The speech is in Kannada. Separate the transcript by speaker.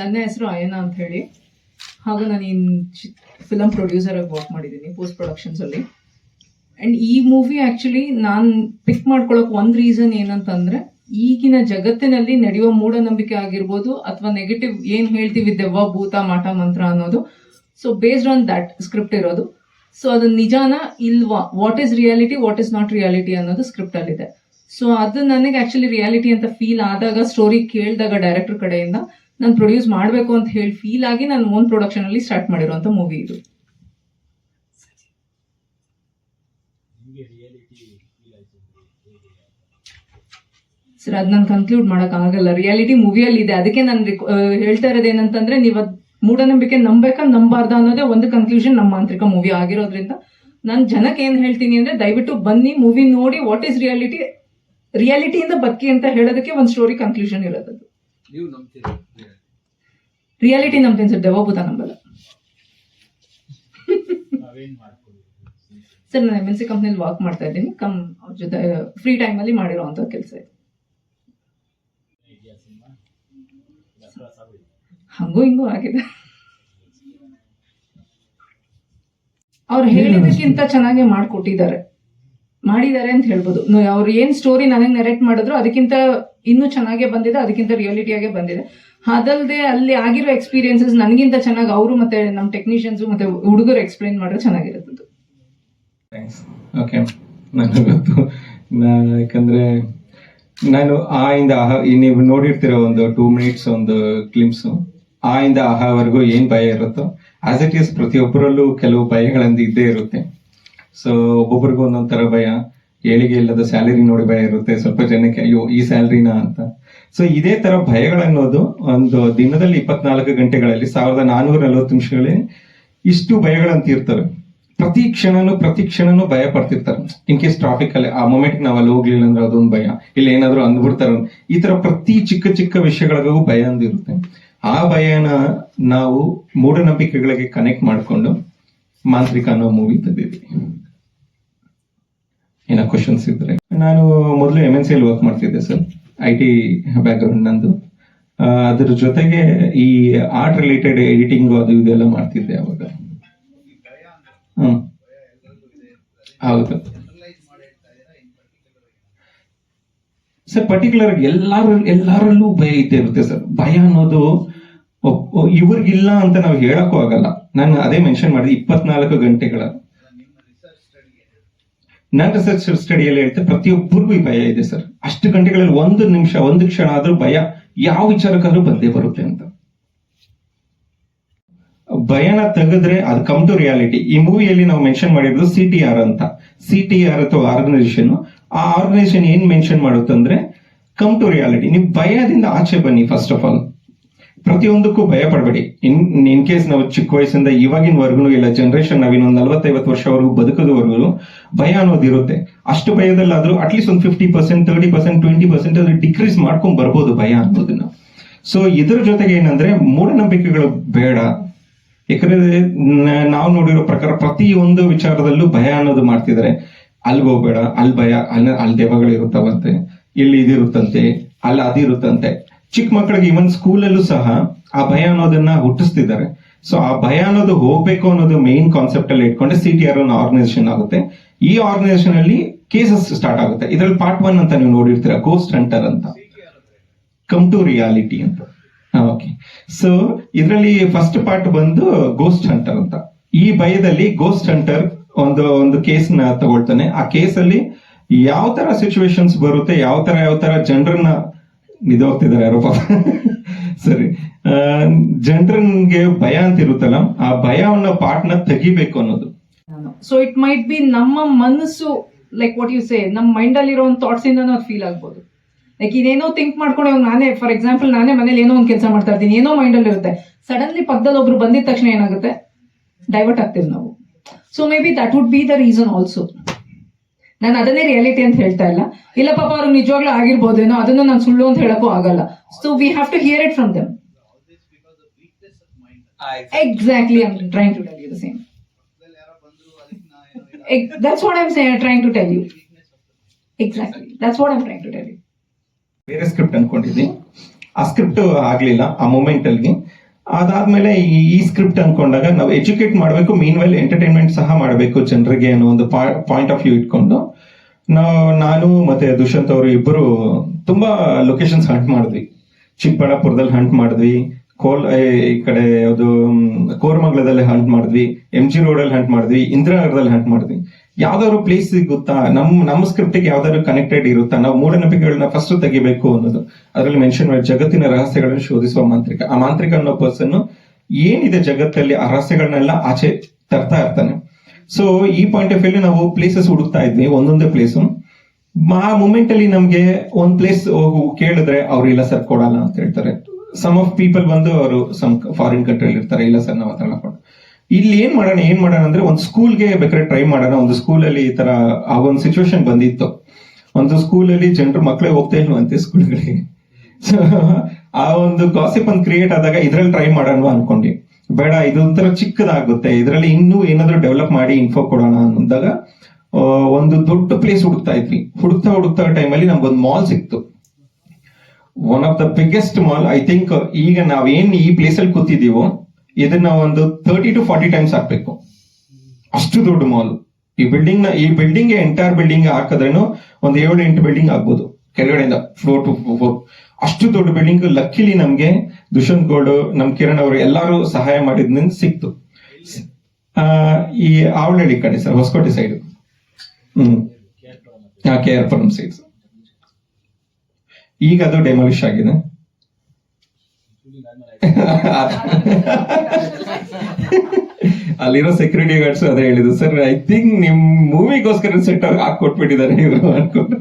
Speaker 1: ನನ್ನ ಹೆಸರು ಅಯನ ಅಂತ ಹೇಳಿ ಹಾಗೂ ನಾನು ಇನ್ ಫಿಲಮ್ ಪ್ರೊಡ್ಯೂಸರ್ ಆಗಿ ವರ್ಕ್ ಮಾಡಿದ್ದೀನಿ ಪೋಸ್ಟ್ ಪ್ರೊಡಕ್ಷನ್ಸ್ ಅಲ್ಲಿ. ಅಂಡ್ ಈ ಮೂವಿ ಆಕ್ಚುಲಿ ನಾನು ಪಿಕ್ ಮಾಡ್ಕೊಳಕ್ ಒಂದ್ ರೀಸನ್ ಏನಂತಂದ್ರೆ, ಈಗಿನ ಜಗತ್ತಿನಲ್ಲಿ ನಡೆಯುವ ಮೂಢನಂಬಿಕೆ ಆಗಿರ್ಬೋದು ಅಥವಾ ನೆಗೆಟಿವ್ ಏನ್ ಹೇಳ್ತೀವಿ, ದೆವ್ವ, ಭೂತ, ಮಾಟ, ಮಂತ್ರ ಅನ್ನೋದು. So based on that script ಇರೋದು. ಸೊ ಅದು ನಿಜಾನ ಇಲ್ವಾ? What is reality what is not reality ಅನ್ನೋದು ಸ್ಕ್ರಿಪ್ಟ್ ಅಲ್ಲಿದೆ. ಸೊ ಅದು ನನಗೆ ಆಕ್ಚುಲಿ ರಿಯಾಲಿಟಿ ಅಂತ ಫೀಲ್ ಆದಾಗ ಸ್ಟೋರಿ ಕೇಳಿದಾಗ ಡೈರೆಕ್ಟರ್ ಕಡೆಯಿಂದ ನಾನು ಪ್ರೊಡ್ಯೂಸ್ ಮಾಡಬೇಕು ಅಂತ ಹೇಳಿ ಫೀಲ್ ಆಗಿ ನಾನು ಓನ್ ಪ್ರೊಡಕ್ಷನ್ ಅಲ್ಲಿ ಸ್ಟಾರ್ಟ್ ಮಾಡಿರುವಂತ ಮೂವಿ ಇದು. ಸರ್ ಅದ್ ನಾನು ಕನ್ಕ್ಲೂಡ್ ಮಾಡಕ್ ಆಗಲ್ಲ. ರಿಯಾಲಿಟಿ ಮೂವಿಯಲ್ಲಿ ಇದೆ. ಅದಕ್ಕೆ ನಾನು ಹೇಳ್ತಾ ಇರೋದು ಏನಂತಂದ್ರೆ ನೀವು ಅದ್ ಮೂಢನಂಬಿಕೆ ನಂಬಬೇಕಾ ನಂಬಾರ್ದ ಅನ್ನೋದೇ ಒಂದು ಕನ್ಕ್ಲೂಷನ್ ನಮ್ಮ ಮಾಂತ್ರಿಕ ಮೂವಿ ಆಗಿರೋದ್ರಿಂದ. ನಾನು ಜನಕ್ಕೆ ಏನು ಹೇಳ್ತೀನಿ ಅಂದ್ರೆ ದಯವಿಟ್ಟು ಬನ್ನಿ ಮೂವಿ ನೋಡಿ ವಾಟ್ ಇಸ್ ರಿಯಾಲಿಟಿ ರಿಯಾಲಿಟಿಯಿಂದ ಬಕ್ಕಿ ಅಂತ ಹೇಳೋದಕ್ಕೆ ಒಂದು ಸ್ಟೋರಿ ಕನ್ಕ್ಲೂಷನ್ ಇರೋದು
Speaker 2: ನೀವು ನಂಬ್ತೀರಾ?
Speaker 1: ರಿಯಾಲಿಟಿ ನಂಬ್ತೀನಿ ಸರ್ ದೆವ್ವಭೂತ ನಂಬಲ್ಲ.
Speaker 2: ನಾವೇನ್
Speaker 1: ಸರ್ ನಾನು ಎಂ ಎನ್ ಸಿ ಕಂಪ್ನಿಲಿ ವರ್ಕ್ ಮಾಡ್ತಾ ಇದ್ದೀನಿ. ಕಮ್ ಅವ್ರ ಜೊತೆ ಫ್ರೀ ಟೈಮಲ್ಲಿ ಮಾಡಿರೋವಂಥ ಕೆಲಸ ಇದೆ. ಹಂಗೂ ಹಿಂಗೂ ಆಗಿದೆ. ಅವ್ರು ಹೇಳಿದಕ್ಕಿಂತ ಚೆನ್ನಾಗಿ ಮಾಡ್ಕೊಟ್ಟಿದ್ದಾರೆ. ಮಾಡಿದ್ದಾರೆ ಅಂತ ಹೇಳ್ಬೋದು. ಅವ್ರು ಏನ್ ಸ್ಟೋರಿ ನನಗೆ ನೆರೆಕ್ಟ್ ಮಾಡಿದ್ರು, ಅದಕ್ಕಿಂತ ಇನ್ನೂ ಚೆನ್ನಾಗೇ ಬಂದಿದೆ, ಅದಕ್ಕಿಂತ ರಿಯಾಲಿಟಿಯಾಗೆ ಬಂದಿದೆ. ಅದಲ್ಲದೆ ಅಲ್ಲಿ ಆಗಿರೋ ಎಕ್ಸ್ಪೀರಿಯನ್ಸಸ್ ನನಗಿಂತ ಚೆನ್ನಾಗಿ ಅವರು ಮತ್ತೆ ನಮ್ಮ ಟೆಕ್ನಿಷಿಯನ್ಸ್ ಮತ್ತೆ ಹುಡುಗರು ಎಕ್ಸ್ಪ್ಲೈನ್ ಮಾಡಿದ್ರೆ ಚೆನ್ನಾಗಿರುತ್ತೆ
Speaker 3: ಓಕೆ ಯಾಕಂದ್ರೆ ನಾನು ಆ ಇಂದ ಆಹ ನೀವು ನೋಡಿರ್ತಿರೋ ಒಂದು ಟೂ ಮಿನಿಟ್ಸ್ ಒಂದು ಕ್ಲಿಮ್ಸ್ ಆ ಇಂದ ಆಹವರೆಗೂ ಏನ್ ಭಯ ಇರುತ್ತೋ ಆಸ್ ಇಟ್ ಈಸ್ ಪ್ರತಿಯೊಬ್ಬರಲ್ಲೂ ಕೆಲವು ಭಯಗಳಂದು ಇದ್ದೇ ಇರುತ್ತೆ. ಸೊ ಒಬ್ಬೊಬ್ರಿಗೂ ಒಂದೊಂದು ಭಯ. ಏಳಿಗೆ ಇಲ್ಲದ ಸ್ಯಾಲರಿ ನೋಡಿ ಭಯ ಇರುತ್ತೆ. ಸ್ವಲ್ಪ ಜನಕ್ಕೆ, ಅಯ್ಯೋ, ಈ ಸ್ಯಾಲರಿನಾ ಅಂತ. ಸೊ ಇದೇ ತರ ಭಯಗಳನ್ನೋದು ಒಂದು ದಿನದಲ್ಲಿ ಇಪ್ಪತ್ನಾಲ್ಕು ಗಂಟೆಗಳಲ್ಲಿ ಸಾವಿರದ ನಾನೂರ ನಲವತ್ತು ನಿಮಿಷಗಳಲ್ಲಿ ಇಷ್ಟು ಭಯಗಳಂತ ಇರ್ತವೆ. ಪ್ರತಿ ಕ್ಷಣನು ಪ್ರತಿ ಕ್ಷಣನು ಭಯ ಪಡ್ತಿರ್ತಾರೆ. ಇನ್ ಕೇಸ್ ಟ್ರಾಫಿಕ್ ಅಲ್ಲಿ, ಆ ಮೊಮೆಂಟ್ ನಾವ್ ಅಲ್ಲಿ ಹೋಗ್ಲಿಲ್ಲ ಅಂದ್ರೆ ಅದೊಂದು ಭಯ. ಇಲ್ಲ ಏನಾದ್ರು ಅಂದ್ಬಿಡ್ತಾರ ಈ ತರ ಪ್ರತಿ ಚಿಕ್ಕ ಚಿಕ್ಕ ವಿಷಯಗಳಿಗೂ ಭಯ ಅಂದಿರುತ್ತೆ ಆ ಭಯನ ನಾವು ಮೂಢನಂಬಿಕೆಗಳಿಗೆ ಕನೆಕ್ಟ್ ಮಾಡ್ಕೊಂಡು ಮಾಂತ್ರಿಕ ಅನ್ನೋ ಮೂವಿ ತೆಗೆದಿದ್ವಿ ಏನೋ ಕ್ವಶನ್ಸ್ ಇದ್ರೆ. ನಾನು ಮೊದಲು ಎಂ ಎನ್ ಸಿ ವರ್ಕ್ ಮಾಡ್ತಿದ್ದೆ ಸರ್ ಐ ಟಿ ಬ್ಯಾಕ್ಗ್ರೌಂಡ್ ನಂದು. ಆ, ಅದ್ರ ಜೊತೆಗೆ ಈ ಆರ್ಟ್ ರಿಲೇಟೆಡ್ ಎಡಿಟಿಂಗ್ ಅದು ಇದೆಲ್ಲ ಮಾಡ್ತಿದ್ದೆ ಅವಾಗ. ಹ್ಮ್. ಹೌದು. ಸರ್ ಪರ್ಟಿಕ್ಯುಲರ್ ಎಲ್ಲಾರು ಎಲ್ಲಾರಲ್ಲೂ ಭಯ ಇದ್ದೇ ಇರುತ್ತೆ ಸರ್ ಭಯ ಅನ್ನೋದು ಇವ್ರಿಗಿಲ್ಲ ಅಂತ ನಾವು ಹೇಳಕ್ಕೂ ಆಗಲ್ಲ. ನಾನು ಅದೇ ಮೆನ್ಷನ್ ಮಾಡಿದೆ ಇಪ್ಪತ್ನಾಲ್ಕು ಗಂಟೆಗಳ. ನನ್ನ ರಿಸರ್ಚ್ ಸ್ಟಡಿಯಲ್ಲಿ ಹೇಳ್ತೆ, ಪ್ರತಿಯೊಬ್ಬರಿಗೂ ಈ ಭಯ ಇದೆ ಸರ್ ಅಷ್ಟು ಗಂಟೆಗಳಲ್ಲಿ ಒಂದು ನಿಮಿಷ, ಒಂದು ಕ್ಷಣ ಆದ್ರೂ ಭಯ ಯಾವ ವಿಚಾರಕ್ಕಾದ್ರೂ ಬಂದೇ ಬರುತ್ತೆ ಅಂತ. ಭಯನ ತೆಗೆದ್ರೆ ಅದು ಕಮ್ ಟು ರಿಯಾಲಿಟಿ ಈ ಮೂವಿಯಲ್ಲಿ ನಾವು ಮೆನ್ಷನ್ ಮಾಡಿರೋದು ಸಿ ಟಿ ಆರ್ ಅಂತ. ಸಿ ಟಿ ಆರ್ ಅಥವಾ ಆರ್ಗನೈಸೇಷನ್ ಆ ಆರ್ಗನೈಸೇಷನ್ ಏನ್ ಮೆನ್ಷನ್ ಮಾಡುತ್ತಂದ್ರೆ ಕಮ್ ಟು ರಿಯಾಲಿಟಿ ನೀವು ಭಯದಿಂದ ಆಚೆ ಬನ್ನಿ ಫಸ್ಟ್ ಆಫ್ ಆಲ್ ಪ್ರತಿಯೊಂದಕ್ಕೂ ಭಯ ಪಡಬೇಡಿ ಇನ್ ಇನ್ ಕೇಸ್ ನಾವು ಚಿಕ್ಕ ವಯಸ್ಸಿಂದ ಇವಾಗಿನವರೆಗೂ ಇಲ್ಲ ಜನರೇಷನ್ ನಾವಿನ್ನೊಂದು ನಲವತ್ತೈವತ್ತು ವರ್ಷವರೆಗೂ ಬದುಕೋದವರೆಗೂ ಭಯ ಅನ್ನೋದು ಇರುತ್ತೆ. ಅಷ್ಟು ಭಯದಲ್ಲಾದ್ರೂ ಅಟ್ಲೀಸ್ಟ್ ಒಂದು fifty percent thirty percent twenty percent ಅದು ಡಿಕ್ರೀಸ್ ಮಾಡ್ಕೊಂಡ್ ಬರ್ಬೋದು ಭಯ ಅನ್ನೋದನ್ನ. ಸೊ ಇದ್ರ ಜೊತೆಗೆ ಏನಂದ್ರೆ ಮೂಢನಂಬಿಕೆಗಳು ಬೇಡ. ಯಾಕಂದ್ರೆ ನಾವು ನೋಡಿರೋ ಪ್ರಕಾರ ಪ್ರತಿಯೊಂದು ವಿಚಾರದಲ್ಲೂ ಭಯ ಅನ್ನೋದು ಮಾಡ್ತಿದ್ರೆ. ಅಲ್ಲಿ ಹೋಗ್ಬೇಡ, ಅಲ್ಲಿ ಭಯ ಅಲ್ಲಿ ಅಲ್ಲಿ ದೇವಗಳು ಇರುತ್ತವಂತೆ ಇಲ್ಲಿ ಇದಿರುತ್ತಂತೆ, ಅಲ್ಲಿ ಅದಿರುತ್ತಂತೆ. ಚಿಕ್ಕ ಮಕ್ಕಳಿಗೆ ಇವನ್ ಸ್ಕೂಲಲ್ಲೂ ಸಹ ಆ ಭಯ ಅನ್ನೋದನ್ನ ಹುಟ್ಟಿಸ್ತಿದ್ದಾರೆ. ಸೊ ಆ ಭಯ ಅನ್ನೋದು ಹೋಗ್ಬೇಕು ಅನ್ನೋದು ಮೇನ್ ಕಾನ್ಸೆಪ್ಟ್ ಅಲ್ಲಿ ಇಟ್ಕೊಂಡೆ ಸಿ ಟಿ ಆರ್ ಅನ್ನೋ ಆರ್ಗನೈಸೇಷನ್ ಆಗುತ್ತೆ. ಈ ಆರ್ಗನೈಸೇಷನ್ ಅಲ್ಲಿ ಕೇಸಸ್ ಸ್ಟಾರ್ಟ್ ಆಗುತ್ತೆ. ಇದ್ರಲ್ಲಿ ಪಾರ್ಟ್ ಒನ್ ಅಂತ ನೀವು ನೋಡಿರ್ತೀರ ಗೋಸ್ಟ್ ಹಂಟರ್ ಅಂತ. ಕಮ್ ಟು ರಿಯಾಲಿಟಿ ಅಂತ. ಓಕೆ ಸೊ ಇದರಲ್ಲಿ ಫಸ್ಟ್ ಪಾರ್ಟ್ ಬಂದು ಗೋಸ್ಟ್ ಹಂಟರ್ ಅಂತ. ಈ ಭಯದಲ್ಲಿ ಗೋಸ್ಟ್ ಹಂಟರ್ ಒಂದು ಒಂದು ಕೇಸ್ನ ತಗೊಳ್ತಾನೆ. ಆ ಕೇಸ್ ಅಲ್ಲಿ ಯಾವ ತರ ಸಿಚುವೇಶನ್ಸ್ ಬರುತ್ತೆ, ಯಾವ ತರ ಯಾವ ತರ ಜನರನ್ನ ನಿದೋಗ್ತಿದ್ದಾರೆ ಯಾರೋ ಪಾಪ ಸರಿ ಜನರಿಗೆ ಭಯ ಅಂತ ಇರುತ್ತಲ್ಲ, ಆ ಭಯ ಅನ್ನೋ ಪಾರ್ಟ್ನ ತೆಗಿಬೇಕು ಅನ್ನೋದು.
Speaker 1: ಸೊ ಇಟ್ ಮೈಟ್ ಬಿ ನಮ್ಮ ಮನಸ್ಸು ಲೈಕ್ ವಾಟ್ ಯು ಸೇ ನಮ್ಮ ಮೈಂಡ್ ಅಲ್ಲಿರೋ ಒಂದು ಥಾಟ್ಸ್ ಇಂದ ಫೀಲ್ ಆಗ್ಬೋದು. ಲೈಕ್ ಇದೇನೋ ಥಿಂಕ್ ಮಾಡ್ಕೊಂಡು ನಾನೇ ಫಾರ್ ಎಕ್ಸಾಂಪಲ್ ನಾನೇ ಮನೇಲಿ ಏನೋ ಒಂದು ಕೆಲಸ ಮಾಡ್ತಾ ಇರ್ತೀನಿ ಏನೋ ಮೈಂಡ್ ಅಲ್ಲಿ ಇರುತ್ತೆ ಸಡನ್ಲಿ ಪಕ್ಕದಲ್ಲಿ ಒಬ್ರು ಬಂದಿದ ತಕ್ಷಣ ಏನಾಗುತ್ತೆ? ಡೈವರ್ಟ್ ಆಗ್ತೀವಿ ನಾವು. So maybe that would be the reason also ನಾನು ಅದನ್ನೇ ರಿಯಾಲಿಟಿ ಅಂತ ಹೇಳ್ತಾ ಇಲ್ಲ ಇಲ್ಲ ಪಾಪ ಅವರು ನಿಜವಾಗ್ಲೂ ಆಗಿರ್ಬೋದೇನೋ ಅದನ್ನ ನಾನು ಸುಳ್ಳು ಅಂತ ಹೇಳಕ್ಕೂ ಆಗಲ್ಲ so we have to hear it from them exactly I'm trying to tell you the same what I'm saying, trying to tell you. Exactly. That's what I'm trying to tell you.
Speaker 3: ಬೇರೆ ಸ್ಕ್ರಿಪ್ಟ್ ಅನ್ಕೊಂಡಿದ್ವಿ ಆ ಸ್ಕ್ರಿಪ್ಟ್ ಆಗ್ಲಿಲ್ಲ ಆ ಮೂಮೆಂಟ್ ಅಲ್ಲಿ ಅದಾದ್ಮೇಲೆ ಈ ಸ್ಕ್ರಿಪ್ಟ್ ಅನ್ಕೊಂಡಾಗ ನಾವು ಎಜುಕೇಟ್ ಮಾಡಬೇಕು ಮೀನ್ ವೆಲ್ ಎಂಟರ್ಟೈನ್ಮೆಂಟ್ ಸಹ ಮಾಡಬೇಕು ಜನರಿಗೆ ಅನ್ನೋ ಒಂದು ಪಾಯಿಂಟ್ ಆಫ್ ವ್ಯೂ ಇಟ್ಕೊಂಡು ನಾನು ಮತ್ತೆ ದುಷ್ಯಂತ್ ಅವರು ಇಬ್ಬರು ತುಂಬಾ ಲೊಕೇಶನ್ಸ್ ಹಂಟ್ ಮಾಡಿದ್ವಿ. ಚಿಕ್ಕಬಳ್ಳಾಪುರದಲ್ಲಿ ಹಂಟ್ ಮಾಡಿದ್ವಿ. ಕೋಲ್ ಈ ಕಡೆ ಯಾವುದು ಕೋರಮಂಗಲದಲ್ಲಿ ಹಂಟ್ ಮಾಡಿದ್ವಿ ಎಂ ಜಿ ರೋಡ್ ಅಲ್ಲಿ ಹಂಟ್ ಮಾಡಿದ್ವಿ, ಇಂದಿರಾನಗರದಲ್ಲಿ ಹಂಟ್ ಮಾಡಿದ್ವಿ. ಯಾವ್ದಾದ್ರು ಪ್ಲೇಸ್ ಗೊತ್ತಾ? ನಮ್, ನಮ್ಮ ಸ್ಕ್ರಿಪ್ಟ್ ಯಾವ್ದಾದ್ರು ಕನೆಕ್ಟೆಡ್ ಇರುತ್ತಾ? ನಾವು ಮೂಢನಂಬಿಕೆಗಳನ್ನ ಫಸ್ಟ್ ತೆಗಿಬೇಕು ಅನ್ನೋದು. ಅದರಲ್ಲಿ ಮೆನ್ಷನ್ ಮಾಡಿ, ಜಗತ್ತಿನ ರಹಸ್ಯಗಳನ್ನು ಶೋಧಿಸುವ ಮಾಂತ್ರಿಕ. ಆ ಮಾಂತ್ರಿಕ ಅನ್ನೋ ಪರ್ಸನ್ ಏನಿದೆ ಜಗತ್ತಲ್ಲಿ ಆ ರಹಸ್ಯಗಳನ್ನೆಲ್ಲ ಆಚೆ ತರ್ತಾ ಇರ್ತಾನೆ. ಸೊ ಈ ಪಾಯಿಂಟ್ ಆಫ್ ವ್ಯೂ ನಾವು ಪ್ಲೇಸಸ್ ಹುಡುಕ್ತಾ ಇದ್ವಿ, ಒಂದೊಂದೇ ಪ್ಲೇಸು ಆ ಮೂಮೆಂಟ್ ಅಲ್ಲಿ ನಮ್ಗೆ ಒಂದ್ ಪ್ಲೇಸ್ ಹೋಗು, ಕೇಳಿದ್ರೆ ಅವ್ರು ಇಲ್ಲ ಸರ್ ಕೊಡಲ್ಲ ಅಂತ ಹೇಳ್ತಾರೆ. ಸಮ್ ಆಫ್ ಪೀಪಲ್ ಬಂದು ಅವರು ಸಮ್ ಫಾರಿನ್ ಕಂಟ್ರಿ ಇರ್ತಾರೆ, ಇಲ್ಲ ಸರ್ ನಾವು ಕೊಡ ಇಲ್ಲಿ ಏನ್ ಮಾಡೋಣ ಏನ್ ಮಾಡೋಣ ಅಂದ್ರೆ ಒಂದು ಸ್ಕೂಲ್ಗೆ ಬೇಕಾದ್ರೆ ಟ್ರೈ ಮಾಡೋಣ. ಒಂದು ಸ್ಕೂಲಲ್ಲಿ ಈ ತರ ಆ ಒಂದು ಸಿಚುವೇಶನ್ ಬಂದಿತ್ತು. ಒಂದು ಸ್ಕೂಲಲ್ಲಿ ಜನರು ಮಕ್ಕಳೇ ಹೋಗ್ತಾ ಇಲ್ವಂತೆ ಸ್ಕೂಲ್ಗಳಿಗೆ ಆ ಒಂದು ಗಾಸಿಪ್ ಒಂದು ಕ್ರಿಯೇಟ್ ಆದಾಗ ಇದ್ರಲ್ಲಿ ಟ್ರೈ ಮಾಡೋಣ ಅನ್ಕೊಂಡಿ. ಬೇಡ, ಇದು ಒಂಥರ ಚಿಕ್ಕದಾಗುತ್ತೆ. ಇದರಲ್ಲಿ ಇನ್ನೂ ಏನಾದ್ರೂ ಡೆವಲಪ್ ಮಾಡಿ ಇನ್ಫೋ ಕೊಡೋಣ ಅಂದಾಗ ಒಂದು ದೊಡ್ಡ ಪ್ಲೇಸ್ ಹುಡುಕ್ತಾ ಇದ್ವಿ. ಹುಡುಕ್ತಾ ಹುಡುಕ್ತಾ ಟೈಮಲ್ಲಿ ನಮ್ಗೊಂದು ಮಾಲ್ ಸಿಕ್ತು. One of the biggest mall I think ಈಗ ನಾವೇನ್ ಈ ಪ್ಲೇಸ್ ಅಲ್ಲಿ ಕೂತಿದೀವೋ ಇದನ್ನ ಒಂದು ತರ್ಟಿ ಟು ಫಾರ್ಟಿ ಟೈಮ್ಸ್ ಹಾಕ್ಬೇಕು. ಅಷ್ಟು ದೊಡ್ಡ ಮಾಲ್ ಈ ಬಿಲ್ಡಿಂಗ್ನ, ಈ ಬಿಲ್ಡಿಂಗ್ ಎಂಟೈರ್ ಬಿಲ್ಡಿಂಗ್ ಹಾಕಿದ್ರೇನು ಒಂದು ಏಳು ಎಂಟು ಬಿಲ್ಡಿಂಗ್ ಆಗ್ಬೋದು. ಕೆಳಗಡೆಯಿಂದ ಫ್ಲೋರ್ ಟು ಫೋರ್ ಅಷ್ಟು ದೊಡ್ಡ ಬಿಲ್ಡಿಂಗ್ ಲಕ್ಕಿಲಿ ನಮ್ಗೆ ದುಷ್ಯಂತ್ ಗೌಡ್ ನಮ್ ಕಿರಣ್ ಅವರು ಎಲ್ಲಾರು ಸಹಾಯ ಮಾಡಿದ್ನಿಂದ ಸಿಕ್ತು. ಈ ಆವಳಹಳ್ಳಿ ಕಡೆ sir Hoskote side hmm. K R Puram side ಈಗ ಅದು ಡೆಮಾಲಿಷ್ ಆಗಿದೆ. ಅಲ್ಲಿರೋ ಸೆಕ್ಯೂರಿಟಿ ಗಾರ್ಡ್ಸ್ ಅದೇ ಹೇಳಿದ್ರು ಸರ್ ಐ ಥಿಂಕ್ ನಿಮ್ ಮೂವಿಗೋಸ್ಕರ ಸೆಟ್ ಹಾಕೊಟ್ಬಿಟ್ಟಿದ್ದಾರೆ ಇವರು ಅನ್ಕೊಂಡು